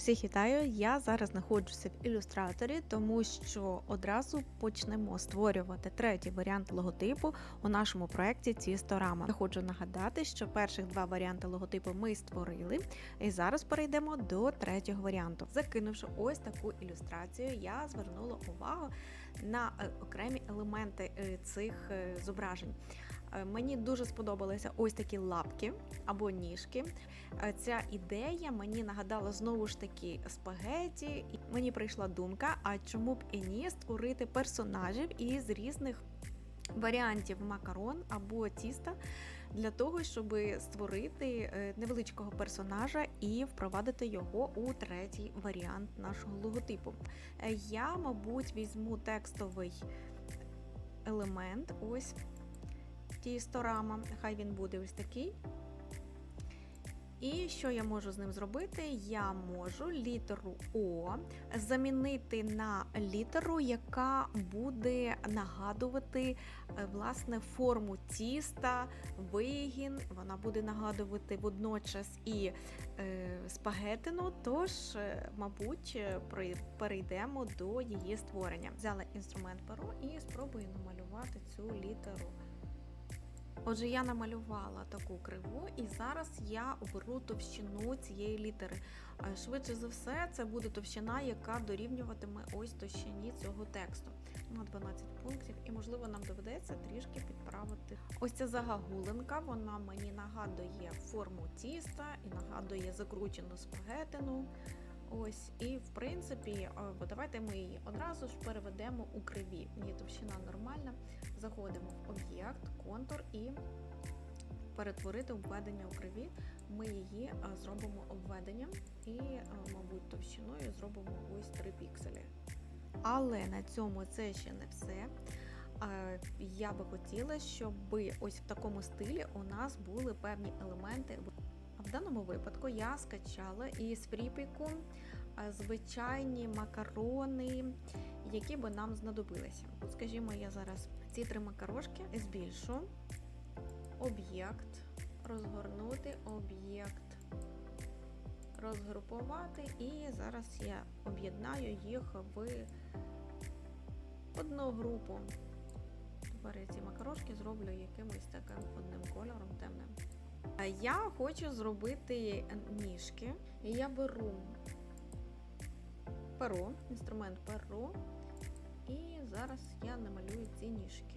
Всіх вітаю! Я зараз знаходжуся в ілюстраторі, тому що одразу почнемо створювати третій варіант логотипу у нашому проєкті Цісторама. Хочу нагадати, що перших два варіанти логотипу ми створили, і зараз перейдемо до третього варіанту. Закинувши ось таку ілюстрацію, я звернула увагу на е, окремі елементи е, цих е, зображень. Е, Мені дуже сподобалися ось такі лапки або ніжки. Е, Ця ідея мені нагадала знову ж таки спагеті, і мені прийшла думка: а чому б і ні створити персонажів із різних варіантів макарон або тіста для того, щоб створити е, невеличкого персонажа і впровадити його у третій варіант нашого логотипу. Я, мабуть, візьму текстовий елемент. Ось тісторама. Хай він буде ось такий. І що я можу з ним зробити? Я можу літеру О замінити на літеру, яка буде нагадувати е, власне форму тіста, вигін. Вона буде нагадувати водночас і е, спагетину. Тож, е, мабуть, перейдемо до її створення. Взяла інструмент перо і спробую намалювати цю літеру. Отже, я намалювала таку криву, і зараз я оберу товщину цієї літери. Е, Швидше за все, це буде товщина, яка дорівнюватиме ось товщині цього тексту на 12 пунктів, і можливо нам доведеться трішки підправити. Ось ця загагулинка, вона мені нагадує форму тіста і нагадує закручену спагетину. Ось, і в принципі, е, давайте ми її одразу ж переведемо у криві. Її товщина нормальна. Заходимо в об'єкт, контур і перетворити обведення у криві. Ми її е, зробимо обведенням і, е, мабуть, товщиною зробимо ось 3 пікселі. Але на цьому це ще не все. Е, Я би хотіла, щоб ось в такому стилі у нас були певні елементи. В даному випадку я скачала із фріпіку звичайні макарони, які би нам знадобилися. Скажімо, я зараз ці три макарошки збільшу, об'єкт, розгорнути об'єкт, розгрупувати, і зараз я об'єднаю їх в одну групу. Тепер я ці макарошки зроблю якимось таким одним кольором темним. Я хочу зробити ніжки. І я беру перо, інструмент перо, і зараз я намалюю ці ніжки.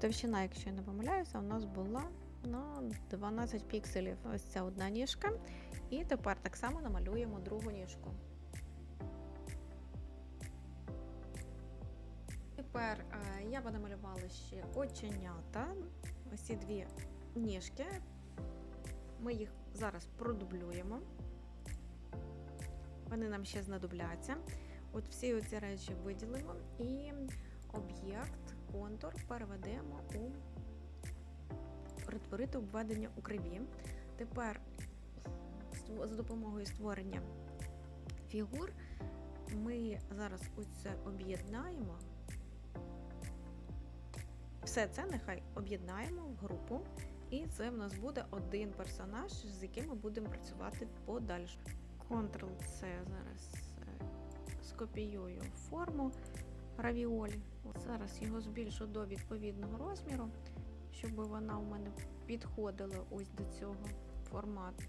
Товщина, якщо я не помиляюся, у нас була на 12 пікселів. Ось ця одна ніжка. І тепер так само намалюємо другу ніжку. Тепер е, я би намалювала ще оченята. Ось ці дві ніжки. Ми їх зараз продублюємо. Вони нам ще знадобляться. От всі оці речі виділимо і об'єкт, контур переведемо у перетворити обведення у криві. Тепер за допомогою створення фігур ми зараз оце об'єднаємо. Все це нехай об'єднаємо в групу, і це в нас буде один персонаж, з яким ми будемо працювати подальше. Ctrl-C зараз е, скопіюю форму равіолі. Зараз його збільшу до відповідного розміру, щоб вона у мене підходила ось до цього формату.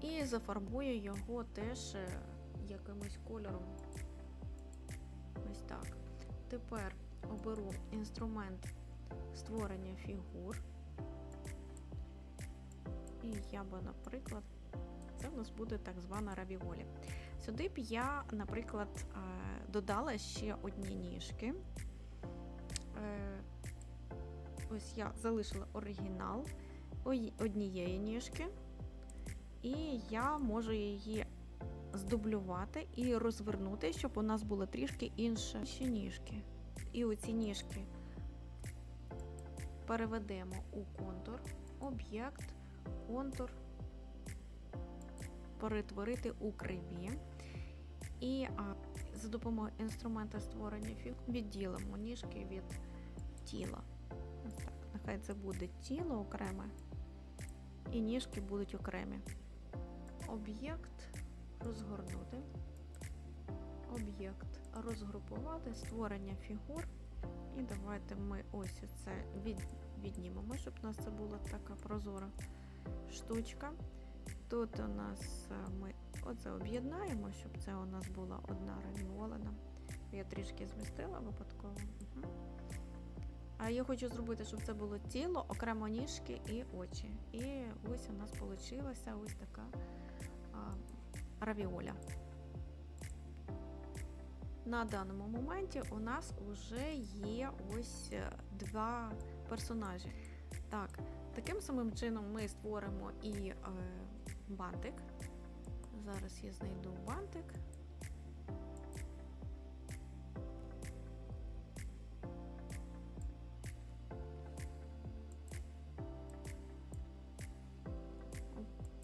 І зафарбую його теж е, якимось кольором. Ось так. Тепер оберу інструмент створення фігур. І я би, наприклад, це у нас буде так звана равіолі. Сюди б я, наприклад, е, додала ще одні ніжки. Е, Ось я залишила оригінал однієї ніжки, і я можу її здублювати і розвернути, щоб у нас було трішки інше ще ніжки. І оці ніжки переведемо у контур, об'єкт, контур, перетворити у криві. І а, за допомогою інструмента створення фігур відділимо ніжки від тіла. Так. Нехай це буде тіло окреме, і ніжки будуть окремі. об'єкт розгорнути, об'єкт розгрупувати, створення фігур. І давайте ми ось це від, віднімемо, щоб у нас це була така прозора штучка. Тут у нас е, ми оце об'єднаємо, щоб це у нас була одна равіолина. Я трішки змістила випадково. Угу. А я хочу зробити, щоб це було тіло, окремо ніжки і очі. І ось у нас вийшла ось така а, равіоля. На даному моменті у нас вже є ось е, два персонажі. Так, таким самим чином ми створимо і е, бантик. Зараз я знайду бантик.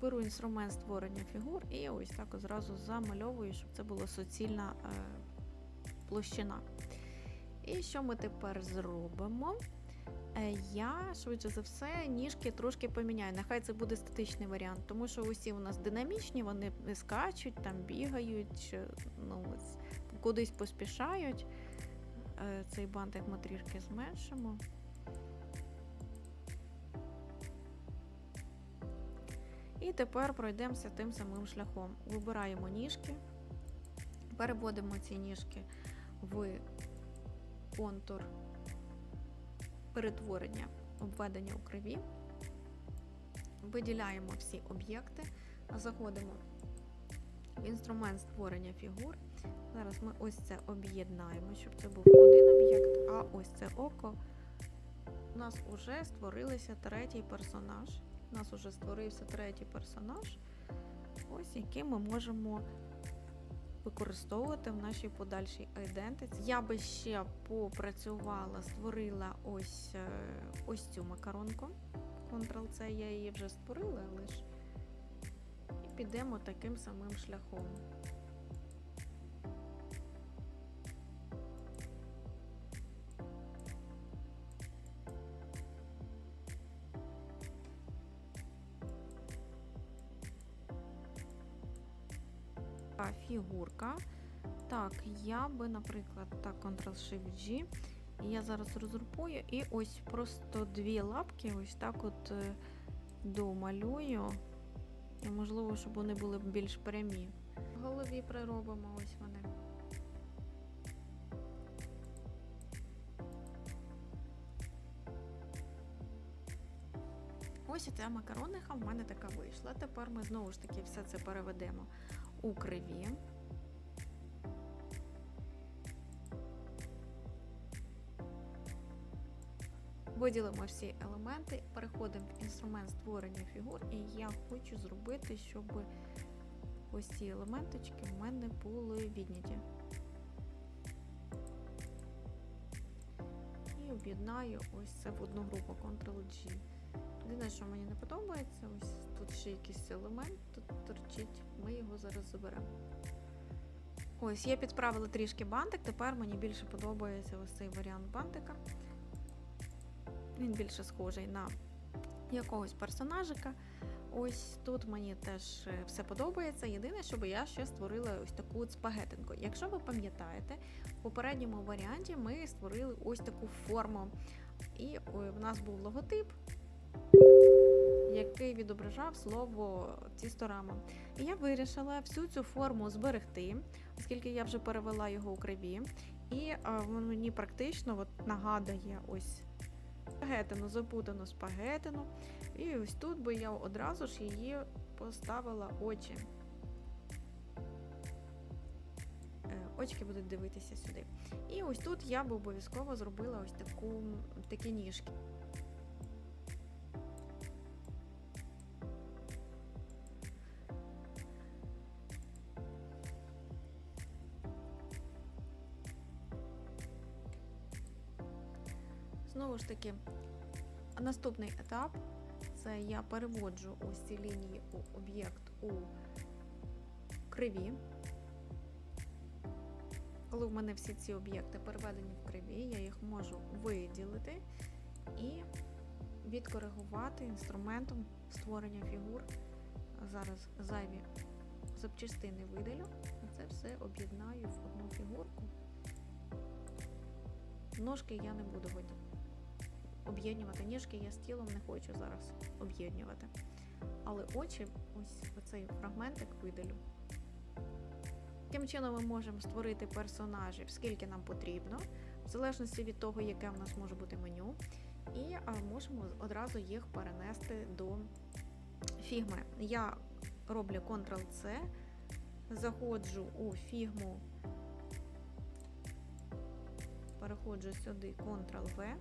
Беру інструмент створення фігур і ось так одразу замальовую, щоб це була суцільна е, площина. І що ми тепер зробимо? Е, Я швидше за все ніжки трошки поміняю. Нехай це буде статичний варіант, тому що усі у нас динамічні, вони скачуть, там бігають, ну, кудись поспішають. Е, Цей бантик ми трішки зменшимо. І тепер пройдемося тим самим шляхом. Вибираємо ніжки, переводимо ці ніжки в контур перетворення обведення у криві, виділяємо всі об'єкти, заходимо в інструмент створення фігур. Зараз ми ось це об'єднаємо, щоб це був один об'єкт, а ось це око. У нас вже створилися третій персонаж. У нас вже створився третій персонаж, ось який ми можемо використовувати в нашій подальшій ідентиці. Я би ще попрацювала, створила ось е, ось цю макаронку. Ctrl-C, я її вже створила, але ж і підемо таким самим шляхом. Така фігурка. Так, я би, наприклад, так, Ctrl-Shift-G. І я зараз розгрупую і ось просто дві лапки, ось так от е, домалюю. Можливо, щоб вони були більш прямі. В голові приробимо ось вони. Ось ця макарониха в мене така вийшла. Тепер ми знову ж таки все це переведемо у криві. Виділимо всі елементи, переходимо в інструмент створення фігур, і я хочу зробити, щоб ось ці елементочки в мене були відняті. І об'єднаю ось це в одну групу Ctrl-G. Єдине, що мені не подобається, ось тут ще якийсь елемент тут торчить, ми його зараз заберемо. Ось, я підправила трішки бантик, тепер мені більше подобається ось цей варіант бантика. Він більше схожий на якогось персонажика. Ось тут мені теж е, все подобається. Єдине, щоб я ще створила ось таку спагетинку. Якщо ви пам'ятаєте, в попередньому варіанті ми створили ось таку форму. І в нас був логотип, який відображав слово тісторама. І я вирішила всю цю форму зберегти, оскільки я вже перевела його у криві. І воно мені практично от, нагадує ось спагетину, запутану спагетину. І ось тут би я одразу ж її поставила очі. Е, Очки будуть дивитися сюди. І ось тут я б обов'язково зробила ось таку, такі ніжки. Наступний етап це я переводжу ось ці лінії у об'єкт у криві. Коли в мене всі ці об'єкти переведені в криві, я їх можу виділити і відкоригувати інструментом створення фігур зараз зайві запчастини видалю, і це все об'єднаю в одну фігурку. Ножки я не буду виді- об'єднувати. Ніжки я з тілом не хочу зараз об'єднувати. Але очі, ось оцей фрагментик видалю. Таким чином ми можемо створити персонажів, скільки нам потрібно, в залежності від того, яке в нас може бути меню. І можемо одразу їх перенести до фігми. Я роблю Ctrl-C, заходжу у фігму, переходжу сюди Ctrl-V,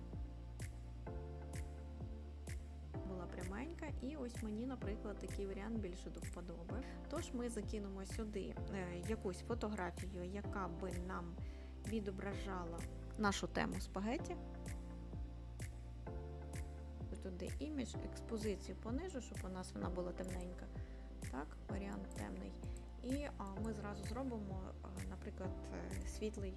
пряменька, і ось мені, наприклад, такий варіант більше до вподоби. Тож ми закинемо сюди е, якусь фотографію, яка би нам відображала нашу тему спагеті. Туди імідж, експозицію понижу, щоб у нас вона була темненька. Так, варіант темний. І ми зразу зробимо, а, наприклад, е, світлий.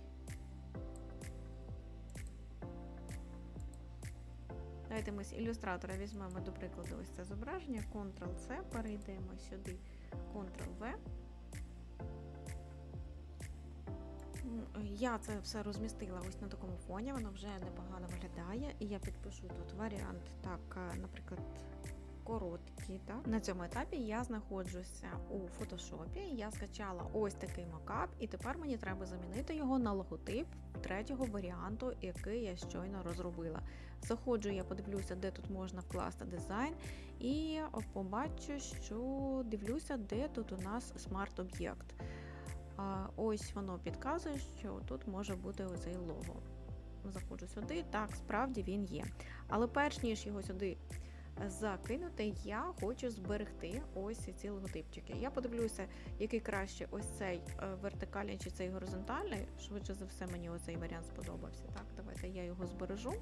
Давайте ми з ілюстратора візьмемо, до прикладу, ось це зображення, Ctrl-C, перейдемо сюди, Ctrl-V. Я це все розмістила ось на такому фоні, воно вже непогано виглядає. І я підпишу тут варіант, так, е, наприклад, короткі. Так? На цьому етапі я знаходжуся у фотошопі. Я скачала ось такий макап, і тепер мені треба замінити його на логотип третього варіанту, який я щойно розробила. Заходжу, я подивлюся, де тут можна вкласти дизайн, і побачу, що дивлюся, де тут у нас смарт-об'єкт. Ось воно підказує, що тут може бути оцей лого. Заходжу сюди, так, справді він є. Але перш ніж його сюди закинути, я хочу зберегти ось ці логотипчики. Я подивлюся, який краще ось цей е, вертикальний чи цей горизонтальний. Швидше за все, мені оцей варіант сподобався. Так, давайте я його збережу.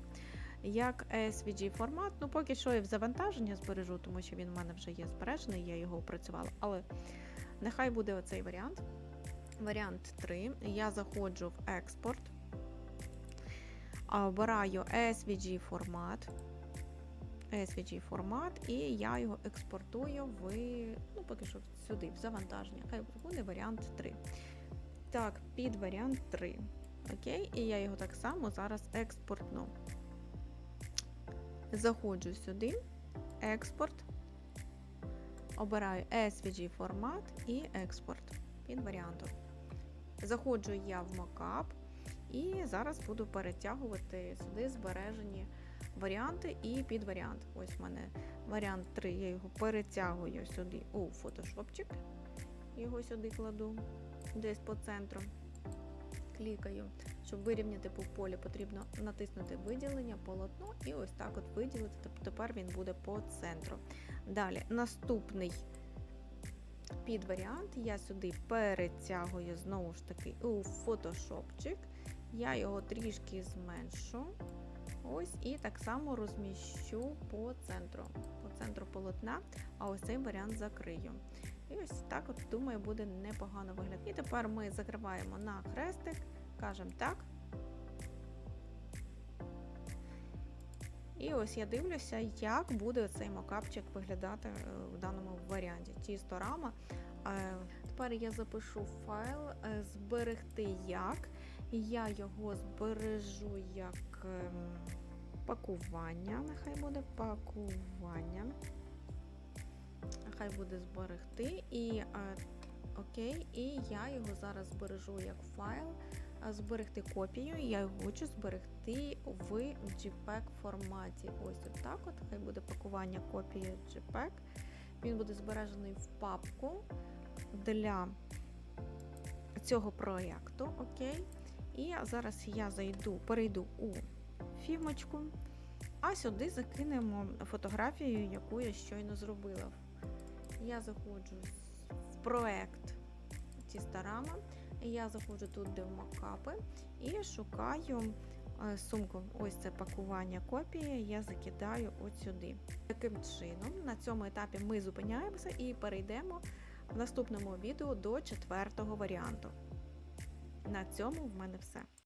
Як SVG формат, ну поки що я в завантаження збережу, тому що він в мене вже є збережений, я його опрацювала. Але нехай буде оцей варіант. Варіант 3. Я заходжу в експорт, обираю SVG формат. SVG формат, і я його експортую в, ну, поки що сюди, в завантаження. Хай буде варіант 3. Так, під варіант 3. Окей, і я його так само зараз експортну. Заходжу сюди, експорт, обираю SVG формат і експорт під варіантом. Заходжу я в Mockup і зараз буду перетягувати сюди збережені варіанти і підваріант. Ось в мене варіант 3, я його перетягую сюди у фотошопчик. Його сюди кладу десь по центру. Клікаю. Щоб вирівняти по полі, потрібно натиснути виділення, полотно, і ось так от виділити. Тобто тепер він буде по центру. Далі, наступний підваріант я сюди перетягую знову ж таки у фотошопчик. Я його трішки зменшу. Ось і так само розміщу по центру, по центру полотна, а ось цей варіант закрию. І ось так, от, думаю, буде непогано виглядати. І тепер ми закриваємо на хрестик, кажемо так. І ось я дивлюся, як буде цей мокапчик виглядати е, в даному варіанті. Тісторама. Е, Тепер я запишу файл, е, зберегти як. Я його збережу як ем, пакування. Нехай буде пакування. Нехай буде зберегти. І е, окей, і я його зараз збережу як файл, зберегти копію. Я його хочу зберегти в JPEG форматі. Ось так от. Хай буде пакування копії JPEG. Він буде збережений в папку для цього проєкту. Окей. І зараз я зайду, перейду у фімочку, а сюди закинемо фотографію, яку я щойно зробила. Я заходжу в проект Тістарама, я заходжу тут, де в макапи, і шукаю е, сумку. Ось це пакування копії, я закидаю от сюди. Таким чином, на цьому етапі ми зупиняємося і перейдемо в наступному відео до четвертого варіанту. На цьому в мене все.